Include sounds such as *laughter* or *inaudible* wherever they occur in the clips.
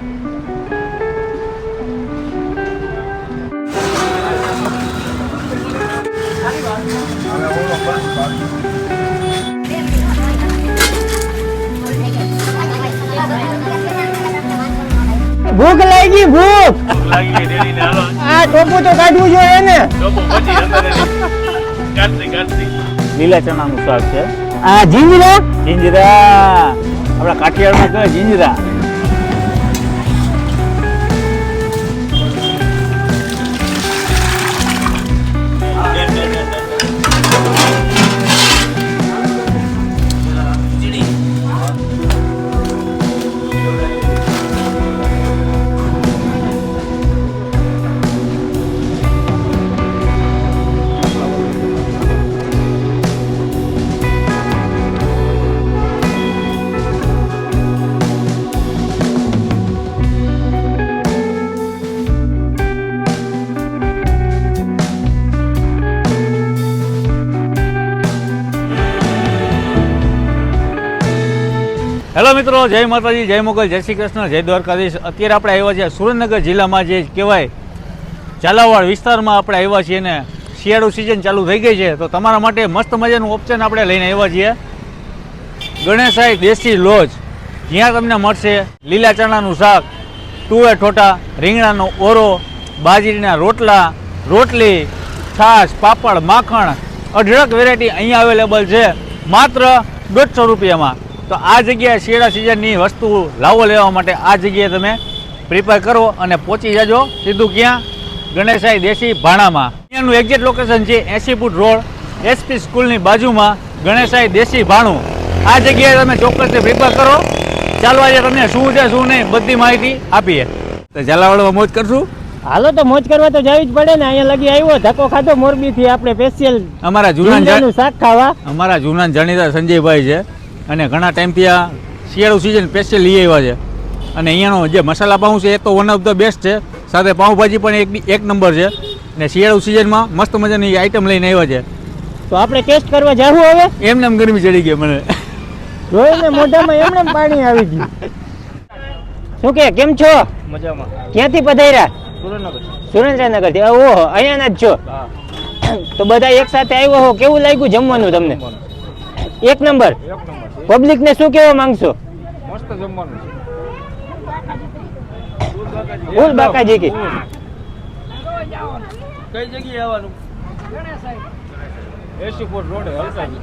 ભૂખ લાગી ભૂખ. આ ટોપુ તો કાઢવું જોઈએ ને લીલા ચણા નું શાક છે. આ જીંજરા? જીંજરા. આપડા કાઠિયાવાડમાં કહે જીંજરા. હેલો મિત્રો, જય માતાજી, જય મોગલ, જય શ્રી કૃષ્ણ, જય દ્વારકાધીશ. અત્યારે આપણે આવ્યા છીએ સુરેન્દ્રનગર જિલ્લામાં જે કહેવાય ઝાલાવાડ વિસ્તારમાં આપણે આવ્યા છીએ ને શિયાળુ સિઝન ચાલુ થઈ ગઈ છે. તો તમારા માટે મસ્ત મજાનું ઓપ્શન આપણે લઈને આવ્યા છીએ. ગણેશાઈ દેશી લોજ. જ્યાં તમને મળશે લીલા ચણાનું શાક તુવે ઠોટા રીંગણાનો ઓરો, બાજરીના રોટલા, રોટલી, છાશ, પાપડ, માખણ, અઢળક વેરાયટી અહીંયા અવેલેબલ છે. માત્ર દોઢસો રૂપિયામાં. તો આ જગ્યાએ શિયાળા સિઝનની વસ્તુ લાવો લેવા માટે આ જગ્યાએ તમે પ્રિપેર કરો અને પહોંચી જજો સીધું ક્યાં? ગણેશાઈ દેશી ભાણામાં. અહીંયાનું એક્ઝેક્ટ લોકેશન છે એસી ફૂટ રોડ એસપી સ્કૂલની બાજુમાં ગણેશાઈ દેશી ભાણું. આ જગ્યાએ તમે ચોક્કસથી પ્રિપેર કરો. ચાલો આજે તમને શું છે શું નહીં બધી માહિતી આપીએ. તો ઝાલાવાડમાં મોજ કરશું? હાલો તો મોજ કરવા તો જવી જ પડે ને અહીંયા લગી આવ્યો ધક્કો ખાધો મોરબી થી આપણે સ્પેશિયલ અમારા જૂના શાક ખાવા. અમારા જૂના જાણીતા સંજયભાઈ છે. અને ઘણા ટાઈમથી આ શિયાળુ સિઝન સ્પેશિયલ લઈ આવ્યા છે. અને અહીંયાનો જે મસાલા પાઉં છે એ તો વન ઓફ ધ બેસ્ટ છે. સાથે પાઉંભાજી પણ એક એક નંબર છે. અને શિયાળુ સિઝનમાં મસ્ત મજાની આઈટમ લઈને આવ્યા છે. તો આપણે ટેસ્ટ કરવા જાવું હવે? એમને એમ ગરમી ચડી ગઈ મને. જોઈને મોઢામાં એમને પાણી આવી ગયું. શું કે કેમ છો? મજામાં. ક્યાંથી પધાર્યા? સુરેન્દ્રનગર સુરેન્દ્રનગરથી ઓહો અહીંયાના જ છો? તો બધા એક સાથે આવ્યો હો કેવું લાગ્યું જમવાનું તમને? એક નંબર એક નંબર પબ્લિક ને શું કહેવા માંગશો? મસ્ત જમવાનું ફૂલ બાકાજી કી. કઈ જગ્યાએ આવવાનું? એસી ફૂટ રોડ હલકાજી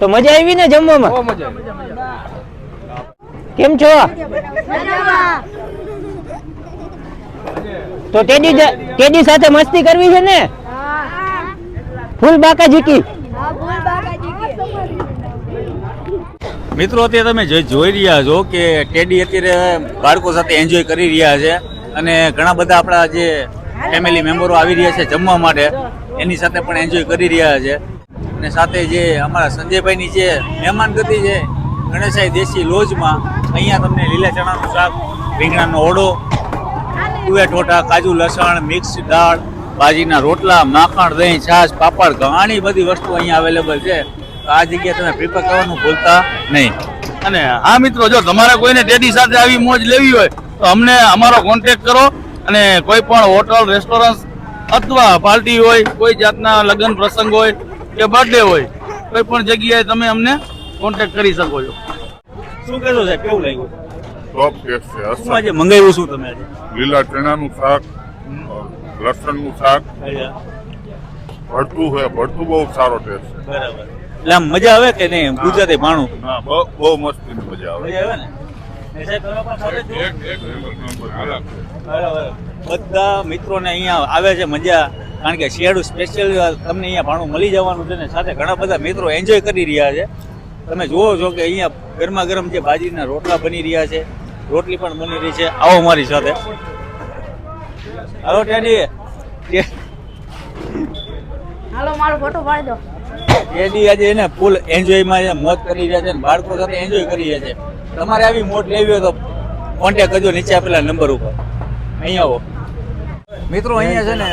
તો મજા આવી ને જમવામાં? મજા કેમ છો? તો ટેડી ટેડી સાથે મસ્તી કરવી છે ને? ફૂલ બાકાજી કી. મિત્રો, અત્યારે તમે જે જોઈ રહ્યા છો કે ટેડી અત્યારે બાળકો સાથે એન્જોય કરી રહ્યા છે અને ઘણા બધા આપણા જે ફેમિલી મેમ્બરો આવી રહ્યા છે જમવા માટે, એની સાથે પણ એન્જોય કરી રહ્યા છે. અને સાથે જે અમારા સંજયભાઈની જે મહેમાન ગતિ છે ગણેશાઈ દેશી લોજમાં, અહીંયા તમને લીલા ચણાનું શાક, રીંગણાનો ઓળો ઠોઠા કાજુ લસણ, મિક્સ દાળ, ભાજીના રોટલા, માખણ, દહીં, છાશ, પાપડ, ઘણી બધી વસ્તુ અહીંયા અવેલેબલ છે. તો આ જગ્યાએ તમે પ્રિપેર કરવાનું ભૂલતા નહીં. અને આ મિત્રો જો તમારે કોઈને ડેડી સાથે આવી મોજ લેવી હોય તો અમને અમારો કોન્ટેક્ટ કરો અને કોઈ પણ હોટલ રેસ્ટોરન્ટ અથવા પાર્ટી હોય કોઈ જાતના લગ્ન પ્રસંગ હોય કે બર્થડે હોય કોઈ પણ જગ્યાએ તમે અમને કોન્ટેક્ટ કરી શકો છો. શું કહેશો સાહેબ કેવું લાગ્યું? ટોપ ટેસ્ટ છે શું આજે મંગાવ્યું શું તમે આજે? લીલા ચણાનું શાક લસણનું શાક. ભરતું હોય ભરતું બહુ સારો ટેસ્ટ છે. બરાબર. એટલે આમ મજા આવે કે નહીં? ગુજરાતી ભાણું. બહુ બહુ મસ્ત મજા આવે. મજા આવે ને? એ સાહેબ તમે પણ સાથે જ છો? એક એક નંબર હાલા. છે. બરાબર બધા મિત્રોને અહીંયા આવે છે મજા. કારણ કે શિયાળુ સ્પેશિયલ તમને અહીંયા ભાણું મળી જવાનું છે ને સાથે ઘણા બધા મિત્રો એન્જોય કરી રહ્યા છે. તમે જુઓ છો કે અહીંયા ગરમા ગરમ જે ભાજીના રોટલા બની રહ્યા છે. રોટલી પણ બની રહી છે. આવો મારી સાથે. હાલો ટેડી. હાલો મારો ફોટો પાડી દો. ટેડી આજે એને ફૂલ એન્જોયમાં મોજ કરી રહ્યા છે બાળકો સાથે એન્જોય કરી રહ્યા છે. તમારે આવી મોટ લેવી હોય તો કોન્ટેક કરજો નીચે આપેલા નંબર ઉપર. અહીંયા આવો. મિત્રો, અહીંયા છે ને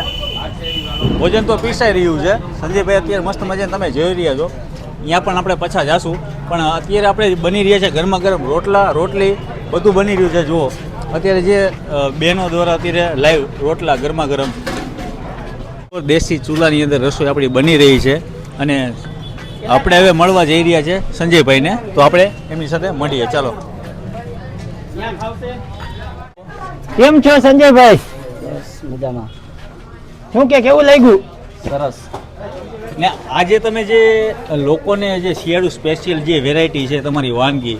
ભોજન તો પીરસાઈ રહ્યું છે. સંજયભાઈ અત્યારે મસ્ત મજાને તમે જોઈ રહ્યા છો. ત્યાં પણ આપણે પાછા જાશું. પણ અત્યારે આપણે બની રહ્યા છે ગરમા ગરમ રોટલા, રોટલી, બધું બની રહ્યું છે, જુઓ. અત્યારે જે બહેનો દ્વારા અત્યારે લાઈવ રોટલા ગરમા ગરમ. દેશી ચૂલાની અંદર રસોઈ આપણી બની રહી છે. અને આપણે હવે મળવા જઈ રહ્યા છે સંજયભાઈને. તો આપણે એમની સાથે મળીએ. ચાલો. કેમ છો સંજયભાઈ? મજામાં. શું કે કેવું લાગ્યું? સરસ. ને આજે તમે જે લોકોને જે શિયાળુ સ્પેશિયલ જે વેરાયટી છે તમારી વાનગી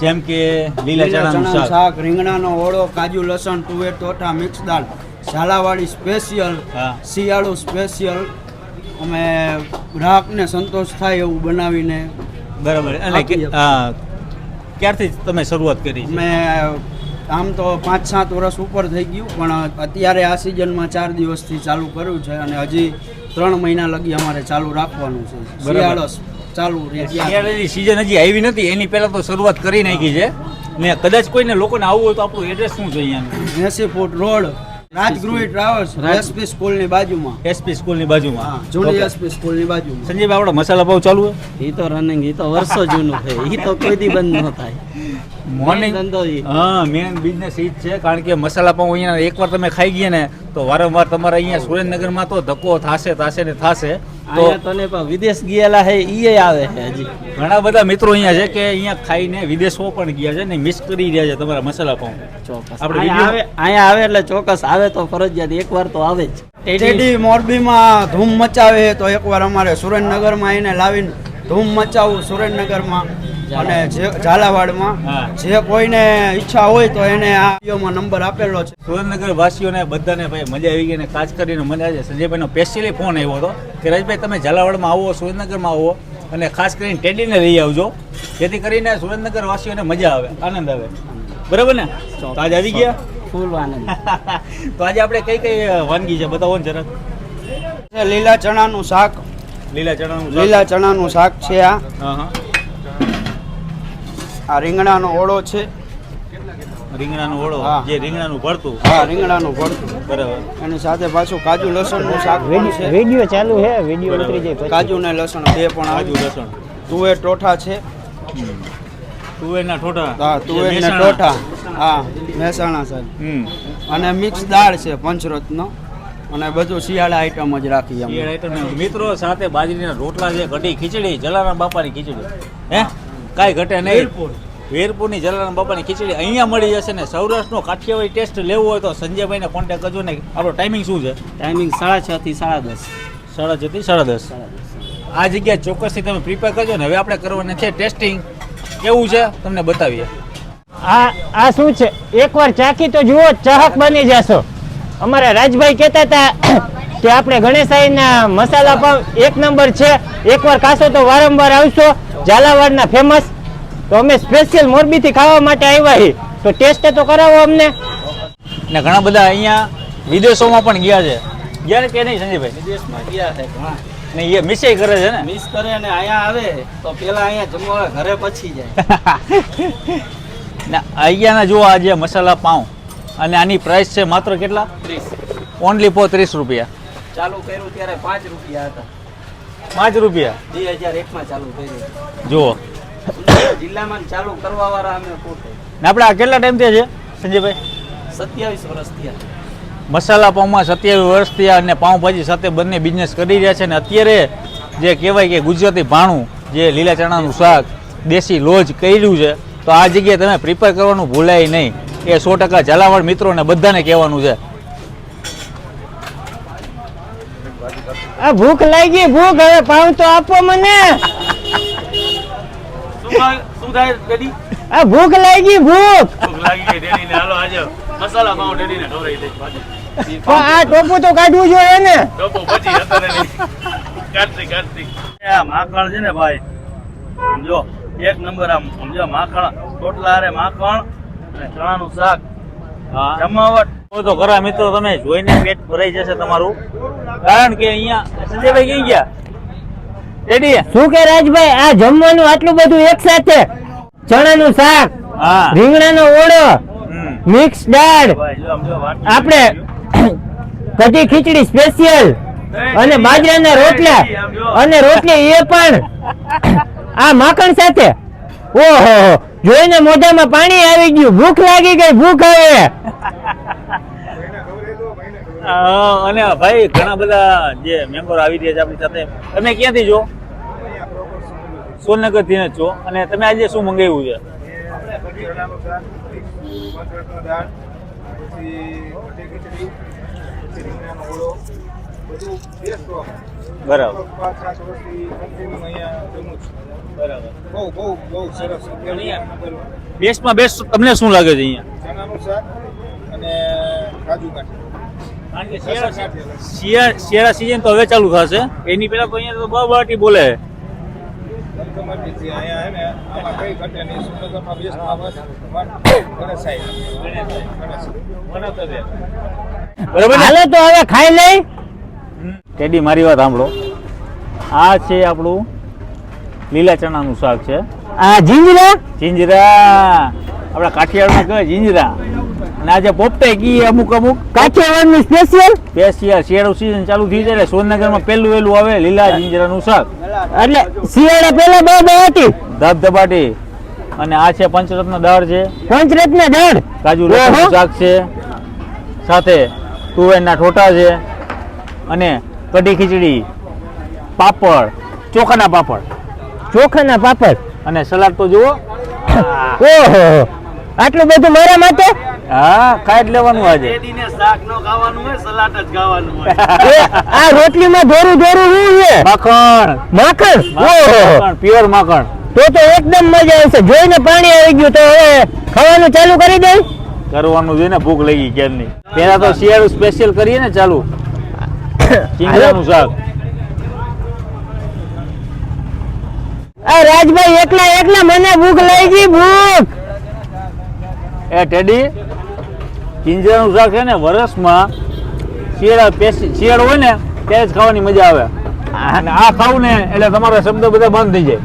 જેમ કે લીલા ચણાનું શાક. રીંગણાનો ઓળો કાજુ લસણ તુવેર ટોઠા મિક્સ દાળ. શાળાવાળી સ્પેશિયલ હા. શિયાળુ સ્પેશિયલ અમે ગ્રાહકને સંતોષ થાય એવું બનાવીને બરાબર. અને ક્યારથી તમે શરૂઆત કરી મેં આમ તો પાંચ સાત વર્ષ ઉપર થઈ ગયું પણ અત્યારે આ સિઝનમાં ચાર દિવસથી ચાલુ કર્યું છે અને હજી ત્રણ મહિના લગી અમારે ચાલુ રાખવાનું છે. શિયાળો ચાલુ શિયાળાની સિઝન હજી આવી નથી એની પહેલાં તો શરૂઆત કરી નાખી છે. ને કદાચ કોઈને લોકોને આવવું હોય તો આપણું એડ્રેસ શું છે અહીંયાનું? એસી foot road Rajgruhi travels SP સ્કૂલની બાજુમાં. એસપી સ્કૂલની બાજુમાં. હા જૂની એસપી સ્કૂલની બાજુમાં. સંજીવ આપડે મસાલા પાવ ચાલુ એ તો રનિંગ એ તો વર્ષો જૂનું છે. એ તો કોઈ દી બંધ ન થાય. મોર્નિંગ ધંધો હા મેન બિઝનેસ ઈ જ છે. કારણ કે મસાલા પાઉં અહીંયા એકવાર તમે ખાઈ ગયા ને તો વારંવાર તમારે અહીંયા સુરેન્દ્રનગરમાં તો ધક્કો થાશે થાશે ને થાશે. તો પણ વિદેશ ગયેલા છે ઈ આવે છે હજી. ઘણા બધા મિત્રો અહીંયા છે કે અહીંયા ખાઈને વિદેશો પણ ગયા છે ને મિસ કરી રહ્યા છે તમારા મસાલા પાઉં. ચોક્કસ. આપણે અહીંયા આવે અહીંયા આવે એટલે ચોક્કસ આવે તો ફરજિયાત એકવાર તો આવે જ. ટેડી મોરબીમાં ધૂમ મચાવે તો એકવાર અમારે સુરેન્દ્રનગરમાં એને લાવીને ધૂમ મચાવું સુરેન્દ્રનગરમાં. અને જે ઝાલાવાડમાં જે કોઈને ઈચ્છા હોય તો એને આ વિડીયોમાં નંબર આપેલો છે. સુરેન્દ્રનગર વાસીઓને બધાને ભાઈ મજા આવી ગઈ અને ખાસ કરીને મને આજે સંજયભાઈનો સ્પેશિયલી ફોન આવ્યો હતો કે રાજભાઈ તમે ઝાલાવાડમાં આવો સુરેન્દ્રનગરમાં આવો અને ખાસ કરીને ટેડીને લઈ આવજો. જેથી કરીને સુરેન્દ્રનગર વાસીઓને મજા આવે આનંદ આવે. બરાબર ને? તો આજે આવી ગયા? ફૂલ આનંદ. *laughs* તો આજે આપણે કઈ કઈ વાનગી છે બતાવો ને જરાક લીલા ચણાનું શાક. લીલા ચણાનું લીલા ચણાનું શાક છે આ. હા હા. આ રીંગણાનો ઓળો છે. રીંગણાનો ઓળો? હા. જે રીંગણાનું ભરતું? હા રીંગણાનું ભરતું. બરાબર. એની સાથે પાછું કાજુ લસણનું શાક છે. વિડિયો ચાલુ છે વિડિયો ઉતરી જાય કાજુ ને લસણ બે પણ કાજુ લસણ. તુવેર ટોઠા છે. તુવેરના ટોઠા હા તુવેર જે ને મહેસાણા. ટોઠા હા મહેસાણા સાહેબ. હમ. અને મિક્સ દાળ છે પંચરત્ન. અને બધું શિયાળા આઈટમ જ રાખી અમે. આઈટમ મિત્રો સાથે બાજરીના રોટલા છે કઢી ખીચડી જલારામ બાપાની ખીચડી. હે. કાંઈ ઘટે નહીં. વીરપુર. વીરપુરની જલારામ બાપાની ખીચડી અહીંયા મળી જશે ને સૌરાષ્ટ્રનો કાઠિયાવાડી ટેસ્ટ લેવો હોય તો સંજયભાઈને કોન્ટેક્ટ કરજો ને. આપણો ટાઈમિંગ શું છે? ટાઈમિંગ સાડા છ થી સાડા દસ. સાડા છ થી સાડા દસ. આ જગ્યા ચોક્કસથી તમે પ્રિપેર કરજો ને. હવે આપણે કરવાના છે ટેસ્ટિંગ કેવું છે? તમને બતાવીએ. આ આ શું છે? એકવાર ચાખી તો જુઓ ચાહક બની જશો. અમારા રાજભાઈ કહેતા હતા કે આપણે ગણેશાઈના મસાલા પાવ એક નંબર છે. એકવાર ખાશો તો વારંવાર આવશો. ઝાલાવાડના ફેમસ તો અમે સ્પેશિયલ મોરબીથી ખાવા માટે આવ્યા છીએ. તો ટેસ્ટ તો કરાવો અમને. ને ઘણા બધા અહીંયા વિદેશોમાં પણ ગયા છે. ગયા ને કે નહીં સંજયભાઈ? વિદેશમાં ગયા છે ઘણા. ને એ મિસે કરે છે ને? મિસ કરે ને અહીંયા આવે તો પેલા અહીંયા જમવા ઘરે પછી જાય. *laughs* ને અહીંયાના જુઓ આ જે મસાલા પાઉં. અને આની પ્રાઇસ છે માત્ર કેટલા? ત્રીસ. ઓનલી ફોર ત્રીસ રૂપિયા. ચાલુ કર્યું ત્યારે પાંચ રૂપિયા હતા. પાંચ રૂપિયા? બે હજાર એકમાં ચાલુ કર્યું. જુઓ. જિલ્લામાં ચાલુ કરવા વાળા અમે પોતે આપણે આ કેટલા ટાઈમ થયા છે સંજયભાઈ? સત્યાવીસ વર્ષ થયા. મસાલા પાઉંમાં સત્યાવીસ વર્ષ થયા અને પાઉંભાજી સાથે બંને બિઝનેસ કરી રહ્યા છે અને અત્યારે જે કહેવાય કે ગુજરાતી ભાણું જે લીલા ચણાનું શાક દેશી લોજ કર્યું છે તો આ જગ્યાએ તમે પ્રિપેર કરવાનું ભૂલાય નહીં. એ સો ટકા ઝાલાવાડ મિત્રોને બધાને કહેવાનું છે. આ ભૂખ લાગી ભૂખ હવે પાઉં તો આપો મને. આ ભૂખ લાગી ભૂખ. ભૂખ લાગી ગઈ ડેડીને હાલો આજે મસાલા પાઉં ડેડીને ખવડાવી પણ આ ટોપુ તો કાઢવું જોઈએ ને. ટોપો પછી કાઢતી કાઢતી. આ માખણ છે ને ભાઈ સમજો એક નંબર આમ સમજો માખણ ટોટલા હારે માખણ અને ચણાનું શાક. હા. જમાવટ. તો તો ખરા મિત્રો તમે જોઈને પેટ ભરાઈ જશે તમારું. કારણ કે અહીંયા સંજયભાઈ કઈ ગયા? રેડી? શું કે રાજભાઈ? આ જમવાનું આટલું બધું એક સાથે? ચણાનું શાક રીંગણા રીંગણાનો ઓળો મિક્સ દાળ. આપણે કઢી ખીચડી સ્પેશિયલ અને બાજરાના રોટલા અને રોટલી એ પણ આ માખણ સાથે. ઓહો જોઈને મોઢામાં પાણી આવી ગયું. ભૂખ લાગી ગઈ ભૂખ આવે અ, અને ભાઈ ઘણા બધા જે મેમ્બર આવી રહ્યા છે આપણી સાથે. તમે ક્યાંથી છો? સોનનગરથી જ છો. અને તમે આજે શું મંગાવ્યું છે? બરાબર. બેસ્ટમાં બેસ્ટ તમને શું લાગે છે અહીંયા? અને કાજુ શિયાળા શિયાળા શિયાળા સિઝન તો હવે ચાલુ થશે. એની પહેલા તો અહીંયા તો બહુ બાટી બોલે. બરાબર હાલો તો હવે ખાઈ લઈ. ટેડી મારી વાત સાંભળો. આ છે આપણું લીલા ચણાનું શાક છે. આ જીંજરા? જીંજરા. આપણા કાઠિયાવાડમાં કહેવાય જીંજરા. અને આજે પોપટે કી અમુક અમુક. કાઠિયાવાડનું સ્પેશિયલ સ્પેશિયલ શિયાળુ સીઝન ચાલુ થઈ જાય એટલે સોનનગરમાં પહેલું વહેલું આવે લીલા જીંજરાનું શાક. એટલે શિયાળા પહેલા બે હતી. ધબધબાટી અને આ છે પંચરત્ન દાળ છે. પંચરત્ન દાળ? કાજુ શાક છે. સાથે તુવેરના ઠોટા છે. અને કઢી ખીચડી પાપડ ચોખાના પાપડ. ચોખાના પાપડ? અને સલાડ તો જુઓ. *coughs* ઓહો. આટલું બધું મારા માટે? હા ખાઈ જ લેવાનું આજે. દીને શાક નો ખાવાનું હોય સલાડ જ ખાવાનું હોય. *laughs* આ રોટલી માં ધોરું ધોરું શું છે? માખણ. માખણ? ઓહો. માખણ પ્યોર માખણ. તો તો એકદમ મજા આવશે. જોઈને પાણી આવી ગયું તો હવે ખાવાનું ચાલુ કરી દઈ. કરવાનું છે ને ભૂખ લાગી કેમની પેલા તો શિયાળું સ્પેશિયલ કરીએ ને ચાલુ. ચીંગડાનું શાક. આ રાજભાઈ એકલા એકલા મને ભૂખ લાગી ભૂખ. એ ટેડી ચીંજરાનું શાક છે ને વરસમાં શિયાળા પેસી શિયાળો હોય ને ત્યારે જ ખાવાની મજા આવે. અને આ ખાવું ને એટલે તમારા શબ્દ બધા બંધ થઈ જાય.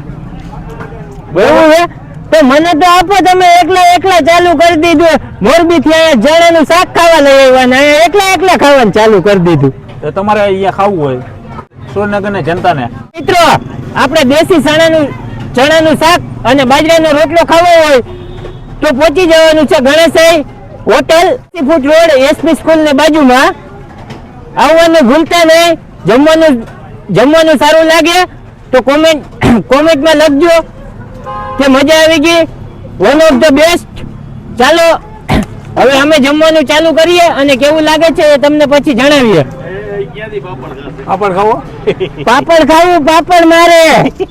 બરાબર? છે તો મને તો આપો તમે એકલા એકલા ચાલુ કરી દીધું મોરબી થી અહીંયા જણાનું શાક ખાવા લઈ આવ્યા ને અહીંયા એકલા એકલા ખાવાનું ચાલુ કરી દીધું. તો તમારે અહીંયા ખાવું હોય. સુરેન્દ્રનગરની જનતાને. મિત્રો આપણે દેશી ચણાનું ચણાનું શાક અને બાજરાનો રોટલો ખાવો હોય તો પહોંચી જવાનું છે ગણેશાઈ હોટલ ફૂટ રોડ એસપી સ્કૂલની બાજુમાં. આવવાનું ભૂલતા નહીં. જમવાનું જમવાનું સારું લાગે તો કોમેન્ટ કોમેન્ટમાં *coughs* લખજો કે મજા આવી ગઈ. વન ઓફ ધ બેસ્ટ ચાલો *coughs* હવે અમે જમવાનું ચાલુ કરીએ અને કેવું લાગે છે એ તમને પછી જણાવીએ. પાપડ ખાવો? પાપડ ખાવું પાપડ મારે.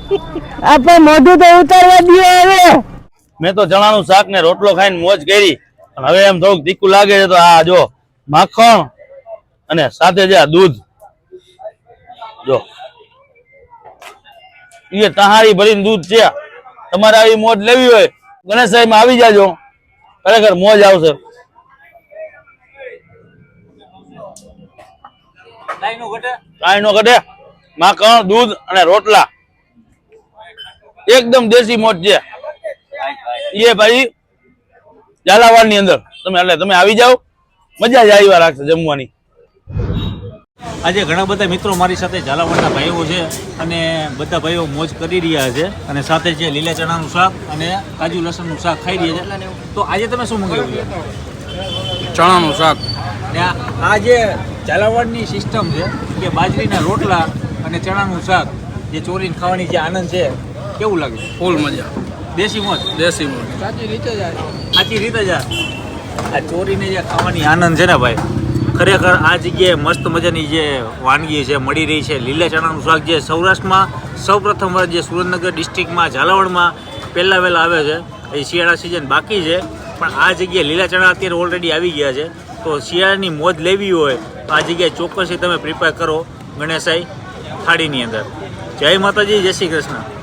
*laughs* આપણે મોઢું તો ઉતારવા દઈએ હવે. મેં તો ચણાનું શાક ને રોટલો ખાઈને મોજ કરી. પણ હવે એમ થોડુંક તીખું લાગે છે તો આ જો માખણ અને સાથે જે આ દૂધ. જો. એ તહારી ભરીને દૂધ છે. તમારે આવી મોજ લેવી હોય ગણેશ સાહેબ આવી જાજો. ખરેખર મોજ આવશે. કાંઈ નો ઘટે? માખણ દૂધ અને રોટલા. એકદમ દેશી મોજ છે. એ ભાઈ ઝાલાવાડની અંદર. તમે એટલે તમે આવી જાઓ. મજા જ આવી રાખશે જમવાની. આજે ઘણા બધા મિત્રો મારી સાથે ઝાલાવાડના ભાઈઓ છે અને બધા ભાઈઓ મોજ કરી રહ્યા છે અને સાથે છે લીલા ચણાનું શાક અને કાજુ લસણનું શાક ખાઈ રહ્યા છે. તો આજે તમે શું મંગાવ્યું? છે ચણાનું શાક. ને આ આ જે ઝાલાવાડની સિસ્ટમ છે કે બાજરીના રોટલા અને ચણાનું શાક જે ચોરીને ખાવાની જે આનંદ છે કેવું લાગે? ફૂલ મજા. દેશી મોજ? દેશી મોજ. સાચી રીતે જ આ આ ચોરીને જે ખાવાની આનંદ છે ને ભાઈ ખરેખર આ જગ્યાએ મસ્ત મજાની જે વાનગી છે મળી રહી છે લીલા ચણાનું શાક જે સૌરાષ્ટ્રમાં સૌ પ્રથમવાર જે સુરેન્દ્રનગર ડિસ્ટ્રિક્ટમાં ઝાલાવાડમાં પહેલાં વહેલા આવે છે. એ શિયાળા સિઝન બાકી છે પણ આ જગ્યાએ લીલા ચણા અત્યારે ઓલરેડી આવી ગયા છે. તો શિયાળાની મોજ લેવી હોય તો આ જગ્યાએ ચોક્કસથી તમે પ્રિપેર કરો ગણેશાઈ થાળીની અંદર. જય માતાજી જય શ્રી કૃષ્ણ.